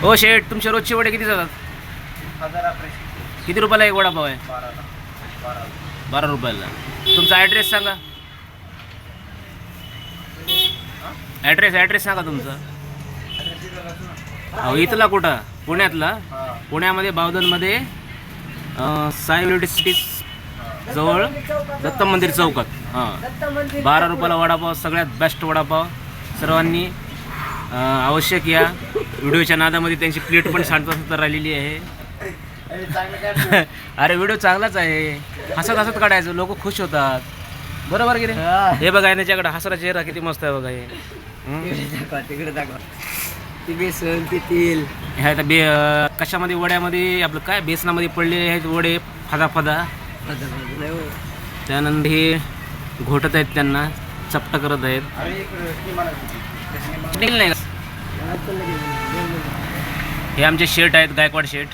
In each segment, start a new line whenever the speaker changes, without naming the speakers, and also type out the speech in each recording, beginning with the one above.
हो शेठ तुमचे रोजचे वडे किती जातात?
हजार
किती रुपयाला एक वडापाव आहे?
बारा
रुपयाला. तुमचा ॲड्रेस सांगा. ॲड्रेस ॲड्रेस सांगा तुमचा. अहो इथला कुठं? पुण्यातला? पुण्यामध्ये बावधनमध्ये अं, साई युनिव्हर्सिटी जवळ दत्त मंदिर चौकात. हां. बारा रुपयाला वडापाव सगळ्यात बेस्ट वडापाव. सर्वांनी अं, आवश्यक या. व्हिडिओच्या नादामध्ये त्यांची प्लेट पण सांडता सांडता राहिलेली आहे. अरे व्हिडिओ चांगलाच आहे. हसत हसत काढायचं. लोक खुश होतात. बरोबर की रे हे. बघा याच्याकडे हसरा चेहरा किती मस्त आहे बघा हे. हं?
तिकडे दाखवा बेसन तेल
ह्या आता बे कशामध्ये वड्यामध्ये आपलं काय बेसनामध्ये पडलेले आहेत वडे फदा फदा. त्यानंतर हे घोटत आहेत त्यांना चपटा करत आहेत. नाही? हे आमचे शेट आहेत गायकवाड शेट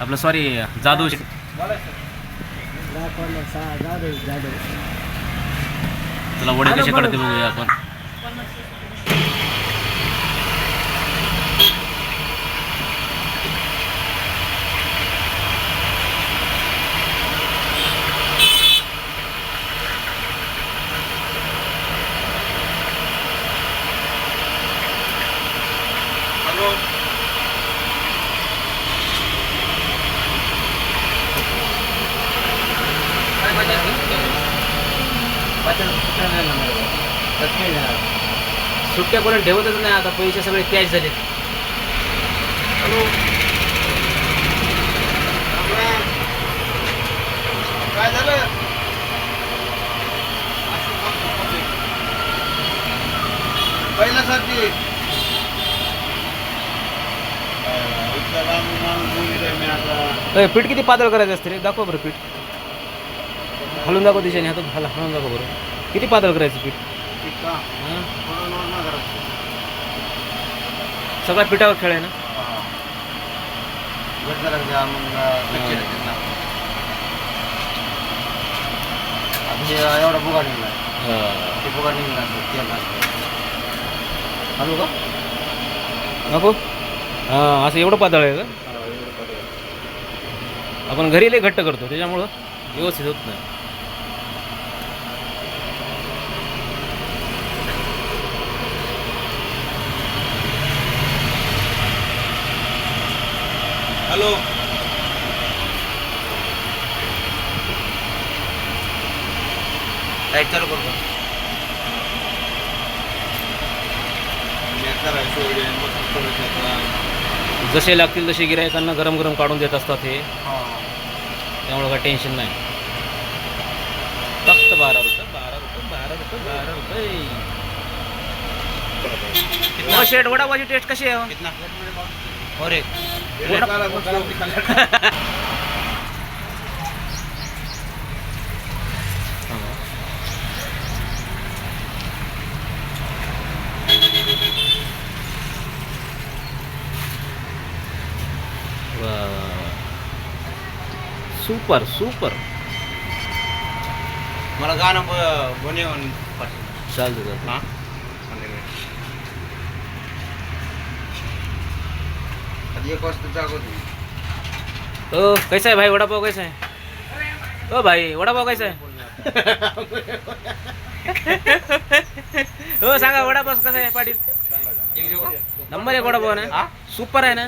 आपलं सॉरी जाधव शेट
बोला
तुला वडे कसे काढते बघूया आपण
हॅलो
सुट्ट्या कोणी ठेवतच नाही आता पैसे सगळे कॅश हॅलो
काय झालं पहिल्यासारखी
पीठ किती पातळ करायचं असते रे? दाखव बरं पीठ. हलून दाखव दिशेने हातात हल हलून दाखव बरं. किती पातळ करायचं पीठ? हं? सगळ्या पिठावर खेळ आहे ना?
एवढा बुगा निघला ते बुगा निघला तेल हॅलो का
नको हां असं एवढं पातळ आहे का? आपण घरी लय घट्ट करतो त्याच्यामुळं व्यवस्थित होत नाही.
हॅलो. लाइट चालू करतो
जसे लागतील तसे गिरायकांना गरम गरम काढून देत असतात हे. त्यामुळं काय टेन्शन नाही. फक्त बारा रुपये बारा रुपये बारा रुपये बारा रुपये. शेट वडापावची टेस्ट कशी आहे?
कितना?
और एक सुपर सुपर
मला गाणं ब- बनवून पाठव.
चालतं
एक वाजता जागवतो
ओ कैसा है भाई? वडापाव कैसा है? ओ भाई वडापाव कैसा है? हो सांगा वडापाव कसा आहे पाटील? नंबर एक वडापाव ना? सुपर आहे ना?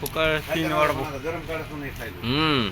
फुकट तीन वाडा गरम
हम्म.